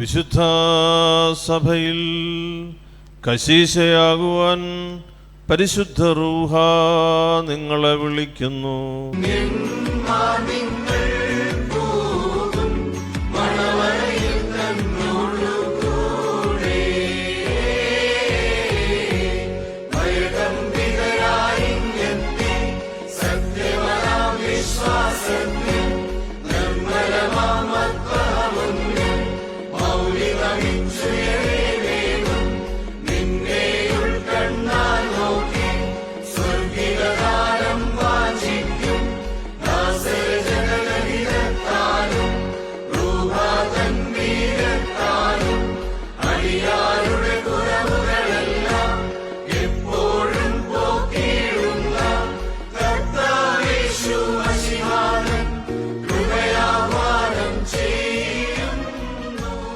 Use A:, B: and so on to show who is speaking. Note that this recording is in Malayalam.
A: വിശുദ്ധ സഭയിൽ കശീശയാകുവാൻ പരിശുദ്ധ റൂഹ നിങ്ങളെ വിളിക്കുന്നു ും. You.